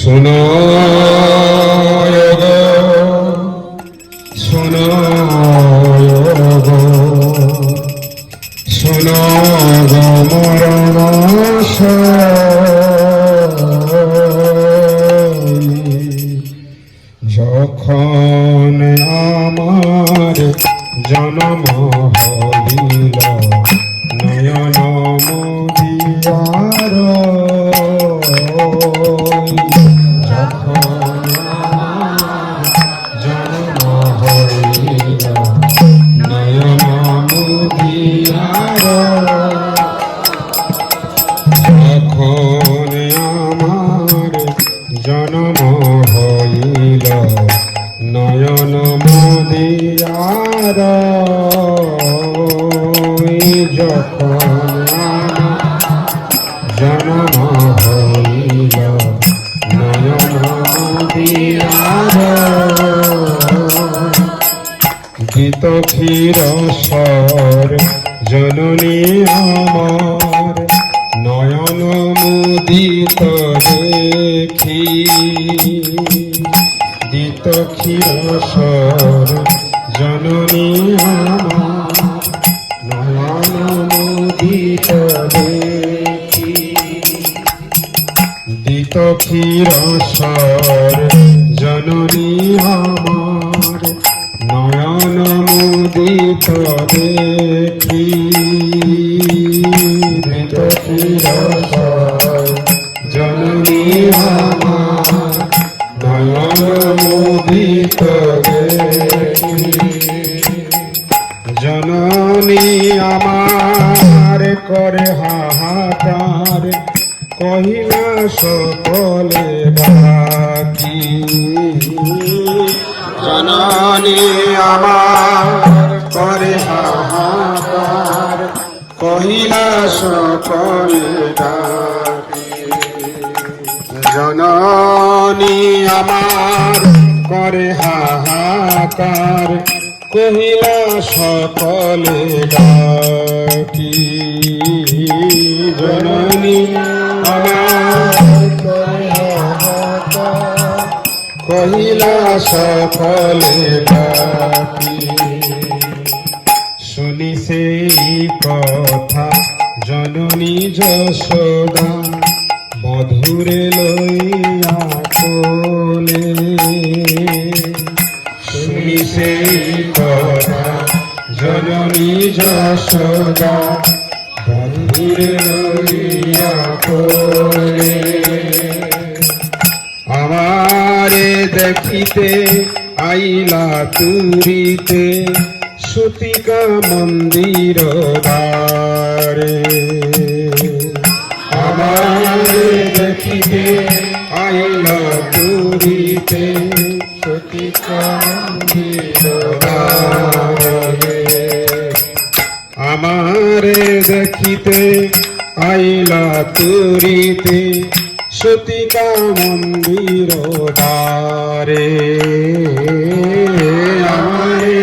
শোনো শোনো শোনো গো মরণাশয়। যখন আমার জন্ম হইল ক্ষীর স্বর, জননী আমার। নয়ন মুদিত দেখি গীত ক্ষীর স্বর, জননী আমার। নয়ন মুদিত দেখি দিত ক্ষীর স্বর দেখি জননী আমার নয়ন মুদিত জননী আমার করে হাহাকার কহিলা সকলে বাকি জননী আমার করে হাহাকার, কহিলা সকলে জননী আমার করে হাহাকার, কহিলা সকলে ডাকি জননী আমার কহিলা সকলে ডাকি কথা, জননী যশোদা, মধুরে লইয়া কোলে। শুনি সেই কথা, জননী যশোদা, মধুরে লইয়া কোলে। আমারে দেখিতে আইলা তুরিতে সুতিকা মন্দির দ্বারে। আমারে দেখিতে আইলা তুরিতে সুতিকা মন্দির দ্বারে। আমারে দেখিতে আইলা তুরিতে সতিকা মন্দির দ্বারে। আমারে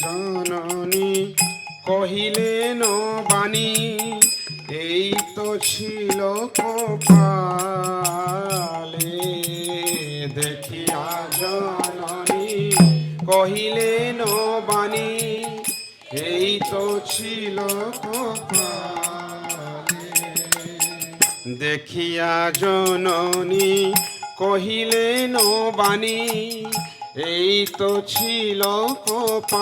জননী কহিলেন বাণী, এই তো ছিল কপালে। দেখিয়া জননী কহিলেন বাণী, এই তো ছিল কপালে। দেখিয়া জননী কহিলেন বাণী এই তো ছিল কপালে,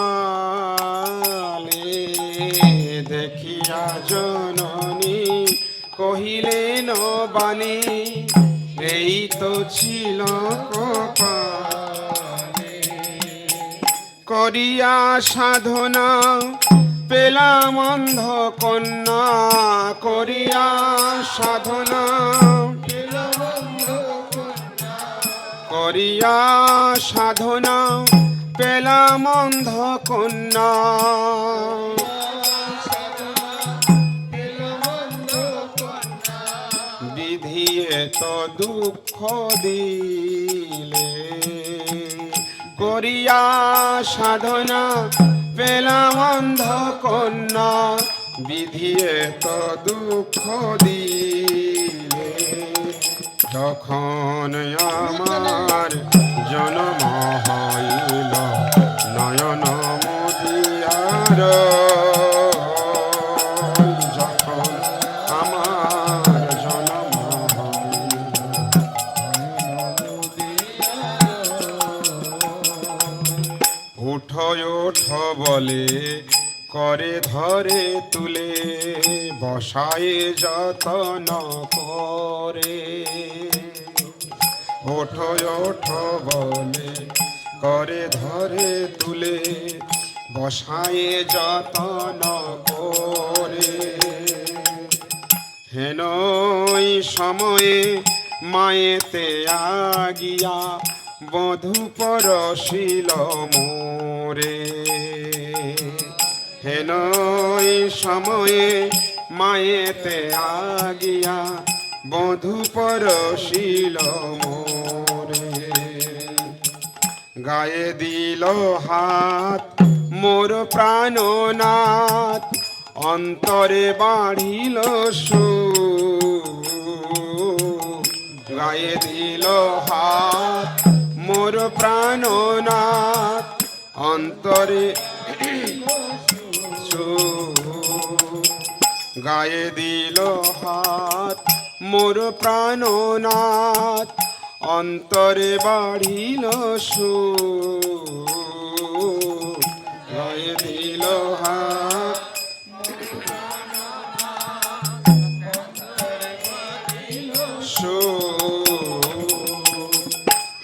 দেখিয়া জননী কহিলেন বাণী এই তো ছিল কপালে। করিয়া সাধনা পেলাম অন্ধ কন্যা, করিয়া সাধনা করিয়া সাধনা পেলাম অন্ধ কন্যা বিধিয়ে তো দুঃখ দিলে। করিয়া সাধনা পেলাম অন্ধ কন্যা বিধিয়ে তো দুঃখ দিলে। যখন আমার জন্ম হইল নয়ন মদিয়ার। যখন আমার বলে করে ধরে তুলে, বসায় যতন করে। ওঠো ওঠো বলে করে ধরে তুলে, বসায় যতন করে। হেন সময়ে মায়েতে আগিয়া বধু পরশিল মোরে। ওই সময়ে মায়েতে আগিয়া বধু পরশিল মোরে। গায়ে দিল হাত মোর প্রাণনাথ, অন্তরে বাড়িল সু গায়ে দিল হাত মোর প্রাণনাথ, অন্তরে সুর। গায়ে দিল হাত মোর প্রাণনাথ অন্তরে বাড়িল সু গায়ে দিল হাত।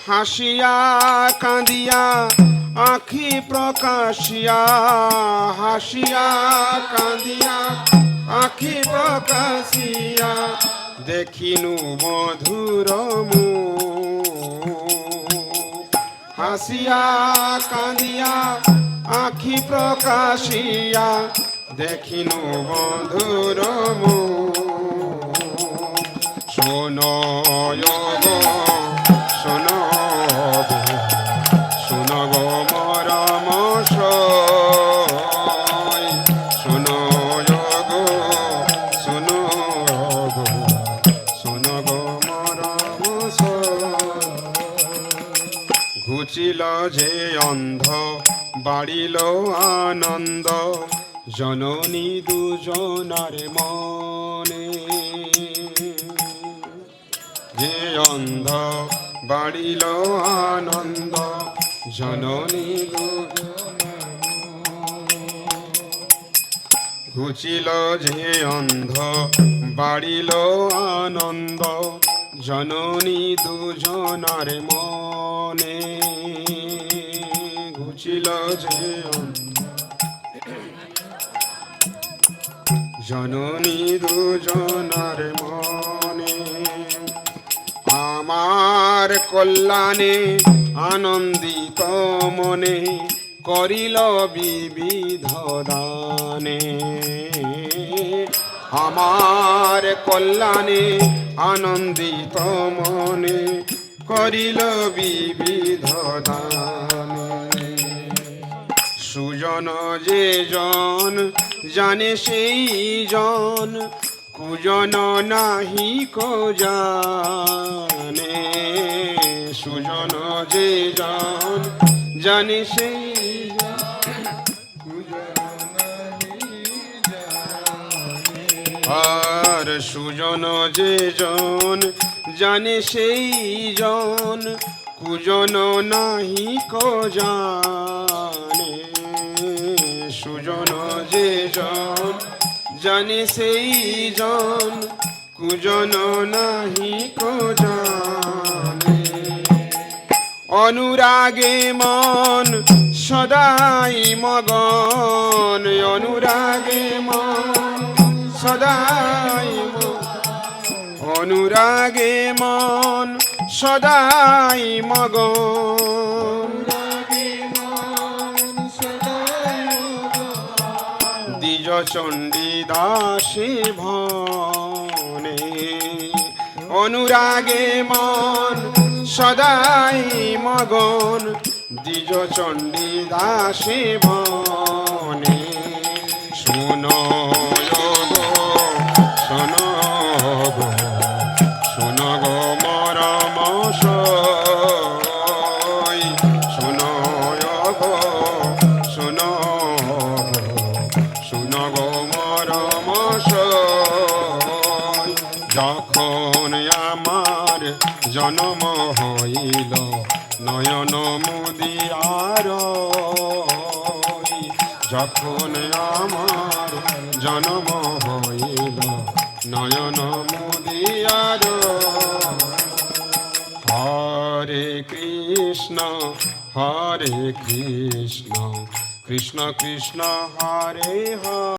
হাসিয়া কাঁদিয়া আখি প্রকাশিয়া, হাসিয়া, কাঁদিয়া, আখি প্রকাশিয়া, দেখিনু মধুর হাসিয়া, কাঁদিয়া, আখি প্রকাশিয়া, দেখিনু মধুর গো শোনো ঘুচিল যে অন্ধ বাড়িল আনন্দ। জননী দুজনার মনে। যে অন্ধ বাড়িল আনন্দ। জননী ঘুচিল যে অন্ধ, বাড়িল আনন্দ। জননী দুজনার মনে ঘুচিল যে জননী দুজনার মনে আমার কল্যাণে আনন্দিত মনে করিল বিবিধ দানে। আমার কল্যাণে আনন্দিত মনে করিল বিবিধ দানে। সুজন যে জন, জানে সেই জন কুজন নাহি কো জানে সুজন যে জন, জানে সেই কুজন। আর সুজন যে জন, জানে সেই জন, কুজন নাহি কো জানে সুজন যে জন জানে সেই জন, কুজন নাহি কো জানে। অনুরাগে মন, সদাই মগন। অনুরাগে মন, সদাই অনুরাগে মন, সদাই মগন। নিজ চণ্ডী দাসী ভনে অনুরাগে মন সদাই মগন দ্বিজ চণ্ডী দাসী ভনে শুনো। যখন আমার জন্ম হইল নয়ন মুদিয়ার। হরে কৃষ্ণ হরে কৃষ্ণ কৃষ্ণ কৃষ্ণ হরে হরে।